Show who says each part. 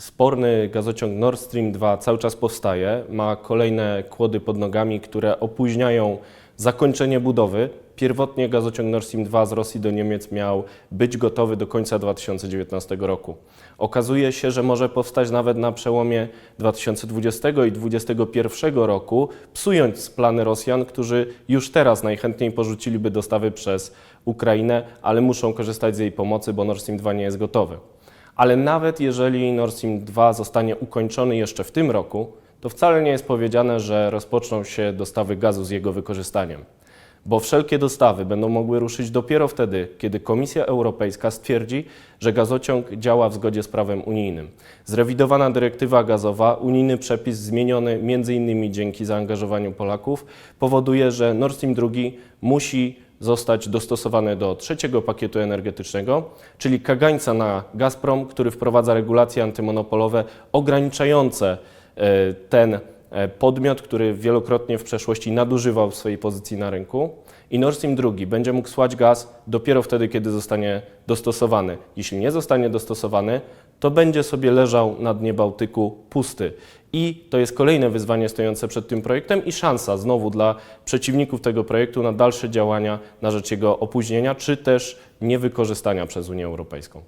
Speaker 1: Sporny gazociąg Nord Stream 2 cały czas powstaje, ma kolejne kłody pod nogami, które opóźniają zakończenie budowy. Pierwotnie gazociąg Nord Stream 2 z Rosji do Niemiec miał być gotowy do końca 2019 roku. Okazuje się, że może powstać nawet na przełomie 2020 i 2021 roku, psując plany Rosjan, którzy już teraz najchętniej porzuciliby dostawy przez Ukrainę, ale muszą korzystać z jej pomocy, bo Nord Stream 2 nie jest gotowy. Ale nawet jeżeli Nord Stream 2 zostanie ukończony jeszcze w tym roku, to wcale nie jest powiedziane, że rozpoczną się dostawy gazu z jego wykorzystaniem. Bo wszelkie dostawy będą mogły ruszyć dopiero wtedy, kiedy Komisja Europejska stwierdzi, że gazociąg działa w zgodzie z prawem unijnym. Zrewidowana dyrektywa gazowa, unijny przepis zmieniony m.in. dzięki zaangażowaniu Polaków, powoduje, że Nord Stream 2 musi zostać dostosowany do trzeciego pakietu energetycznego, czyli kagańca na Gazprom, który wprowadza regulacje antymonopolowe ograniczające e, ten podmiot, który wielokrotnie w przeszłości nadużywał swojej pozycji na rynku. I Nord Stream 2 będzie mógł słać gaz dopiero wtedy, kiedy zostanie dostosowany. Jeśli nie zostanie dostosowany, to będzie sobie leżał na dnie Bałtyku pusty. I to jest kolejne wyzwanie stojące przed tym projektem i szansa znowu dla przeciwników tego projektu na dalsze działania na rzecz jego opóźnienia czy też niewykorzystania przez Unię Europejską.